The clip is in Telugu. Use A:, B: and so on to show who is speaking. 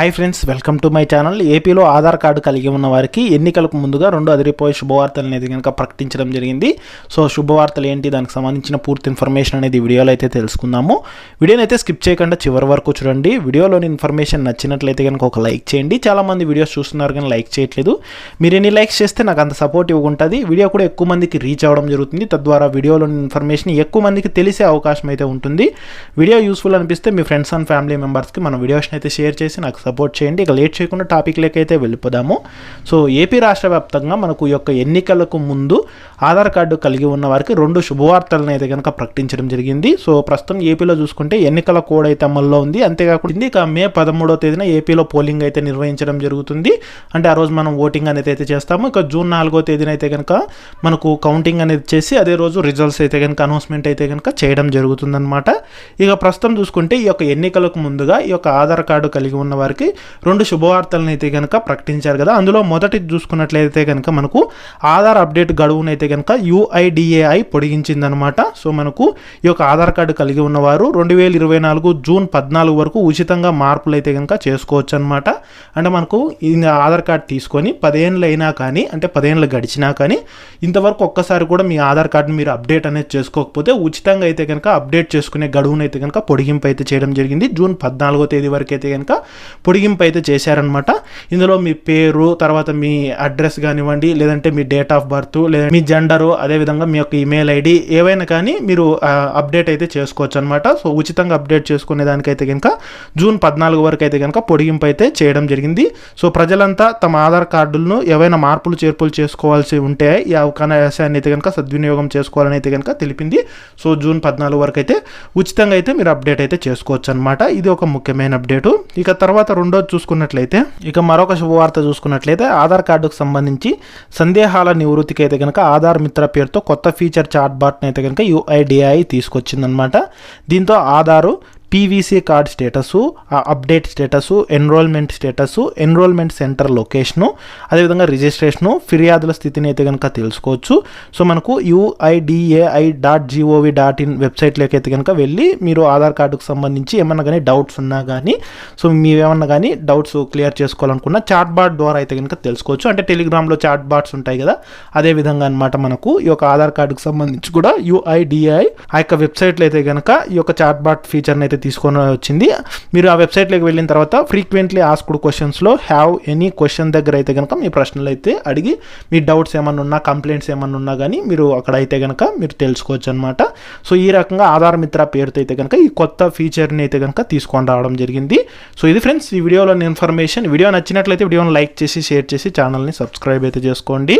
A: Hi friends welcome to my channel ఏపీలో ఆధార్ కార్డు కలిగి ఉన్న వారికి ఎన్నికలకు ముందుగా రెండు అదిరిపోయే శుభవార్తలు అనేది కనుక ప్రకటించడం జరిగింది. సో శుభవార్తలు ఏంటి? దానికి సంబంధించిన పూర్తి ఇన్ఫర్మేషన్ అనేది వీడియోలో అయితే తెలుసుకుందాము. వీడియోని అయితే స్కిప్ చేయకుండా చివరి వరకు చూడండి. వీడియోలోని ఇన్ఫర్మేషన్ నచ్చినట్లయితే కనుక ఒక లైక్ చేయండి. చాలామంది వీడియోస్ చూస్తున్నారు కానీ లైక్ చేయట్లేదు. మీరు ఎన్ని లైక్స్ చేస్తే నాకు అంత సపోర్టివ్గా ఉంటుంది వీడియో కూడా ఎక్కువ మందికి రీచ్ అవ్వడం జరుగుతుంది. తద్వారా వీడియోలోని ఇన్ఫర్మేషన్ ఎక్కువ మందికి తెలిసే అవకాశం అయితే ఉంటుంది. వీడియో యూస్ఫుల్ అనిపిస్తే మీ ఫ్రెండ్స్ అండ్ ఫ్యామిలీ మెంబర్స్కి మన వీడియోస్ని అయితే షేర్ చేసి నాకు సపోర్ట్ చేయండి. ఇక లేట్ చేయకుండా టాపిక్లకైతే అయితే వెళ్ళిపోదాము. సో ఏపీ రాష్ట్ర వ్యాప్తంగా మనకు ఈ యొక్క ఎన్నికలకు ముందు ఆధార్ కార్డు కలిగి ఉన్న వారికి రెండు శుభవార్తలను అయితే కనుక ప్రకటించడం జరిగింది. సో ప్రస్తుతం ఏపీలో చూసుకుంటే ఎన్నికల కోడ్ అయితే అమల్లో ఉంది. అంతేకాకుండా ఇక మే పదమూడవ తేదీన ఏపీలో పోలింగ్ అయితే నిర్వహించడం జరుగుతుంది. అంటే ఆ రోజు మనం ఓటింగ్ అనేది అయితే చేస్తాము. ఇక జూన్ నాలుగో తేదీన అయితే కనుక మనకు కౌంటింగ్ అనేది చేసి అదే రోజు రిజల్ట్స్ అయితే కనుక అనౌన్స్మెంట్ అయితే కనుక చేయడం జరుగుతుందన్నమాట. ఇక ప్రస్తుతం చూసుకుంటే ఈ యొక్క ఎన్నికలకు ముందుగా ఈ యొక్క ఆధార్ కార్డు కలిగి ఉన్న వారికి రెండు శుభవార్తలను అయితే కనుక ప్రకటించారు కదా. అందులో మొదటి చూసుకున్నట్లయితే కనుక మనకు ఆధార్ అప్డేట్ గడువునైతే కనుక యుఐడిఏఐ పొడిగించిందనమాట. సో మనకు ఈ యొక్క ఆధార్ కార్డు కలిగి ఉన్నవారు రెండు వేల ఇరవై నాలుగు జూన్ పద్నాలుగు వరకు ఉచితంగా మార్పులు అయితే కనుక చేసుకోవచ్చు అనమాట అంటే మనకు ఆధార్ కార్డు తీసుకొని పదేళ్ళు అయినా కానీ అంటే పదేళ్ళు గడిచినా కానీ ఇంతవరకు ఒక్కసారి కూడా మీ ఆధార్ కార్డుని మీరు అప్డేట్ అనేది చేసుకోకపోతే ఉచితంగా అయితే కనుక అప్డేట్ చేసుకునే గడువును అయితే కనుక పొడిగింపు అయితే చేయడం జరిగింది. జూన్ పద్నాలుగో తేదీ వరకు అయితే కనుక పొడిగింపు అయితే చేశారనమాట ఇందులో మీ పేరు తర్వాత మీ అడ్రస్ కానివ్వండి లేదంటే మీ డేట్ ఆఫ్ బర్త్ లేదా మీ జెండరు అదేవిధంగా మీ యొక్క ఈమెయిల్ ఐడి ఏవైనా కానీ మీరు అప్డేట్ అయితే చేసుకోవచ్చు అనమాట సో ఉచితంగా అప్డేట్ చేసుకునే దానికైతే కనుక జూన్ పద్నాలుగు వరకు అయితే కనుక పొడిగింపు అయితే చేయడం జరిగింది. సో ప్రజలంతా తమ ఆధార్ కార్డులను ఏవైనా మార్పులు చేర్పులు చేసుకోవాల్సి ఉంటే ఈ అవకాశాన్ని అయితే కనుక సద్వినియోగం చేసుకోవాలని అయితే కనుక తెలిపింది. సో జూన్ పద్నాలుగు వరకు అయితే ఉచితంగా అయితే మీరు అప్డేట్ అయితే చేసుకోవచ్చు అనమాట ఇది ఒక ముఖ్యమైన అప్డేటు. ఇక తర్వాత రెండోది చూసుకున్నట్లయితే ఇక మరొక శుభవార్త చూసుకున్నట్లయితే ఆధార్ కార్డుకు సంబంధించి సందేహాల నివృత్తికి అయితే కనుక ఆధార్ మిత్ర పేరుతో కొత్త ఫీచర్ చాట్ బాట్ని అయితే కనుక యుఐడిఐ తీసుకొచ్చిందనమాట. దీంతో ఆధారు పీవీసీ కార్డ్ స్టేటసు ఆ update status enrolment status enrolment centre location అదేవిధంగా రిజిస్ట్రేషను ఫిర్యాదుల స్థితిని అయితే కనుక తెలుసుకోవచ్చు. సో మనకు UIDAI dot GOV dot in వెబ్సైట్లోకి అయితే కనుక వెళ్ళి మీరు ఆధార్ కార్డుకు సంబంధించి ఏమన్నా కానీ డౌట్స్ ఉన్నా కానీ సో మీవేమన్నా కానీ డౌట్స్ క్లియర్ చేసుకోవాలనుకున్న చాట్ బాట్ ద్వారా అయితే కనుక తెలుసుకోవచ్చు. అంటే టెలిగ్రామ్లో చాట్ బాట్స్ ఉంటాయి కదా అదే విధంగా అనమాట మనకు ఈ యొక్క ఆధార్ కార్డుకు సంబంధించి కూడా యుఐడిఐ ఆ యొక్క వెబ్సైట్లో అయితే కనుక ఈ యొక్క చాట్ బాట్ ఫీచర్ని అయితే తీసుకొని వచ్చింది. మీరు ఆ వెబ్సైట్లోకి వెళ్ళిన తర్వాత ఫ్రీక్వెంట్లీ ఆస్క్డ్ క్వశ్చన్స్లో హ్యావ్ ఎనీ క్వశ్చన్ దగ్గర అయితే కనుక మీ ప్రశ్నలు అయితే అడిగి మీ డౌట్స్ ఏమన్నా ఉన్నా కంప్లైంట్స్ ఏమన్నా ఉన్నా కానీ మీరు అక్కడ అయితే కనుక మీరు తెలుసుకోవచ్చు అనమాట సో ఈ రకంగా ఆధార్ మిత్ర పేరుతో అయితే కనుక ఈ కొత్త ఫీచర్ని అయితే కనుక తీసుకొని రావడం జరిగింది. సో ఇది ఫ్రెండ్స్ ఈ వీడియోలోని ఇన్ఫర్మేషన్ వీడియో నచ్చినట్లయితే వీడియోని లైక్ చేసి షేర్ చేసి ఛానల్ని సబ్స్క్రైబ్ అయితే చేసుకోండి.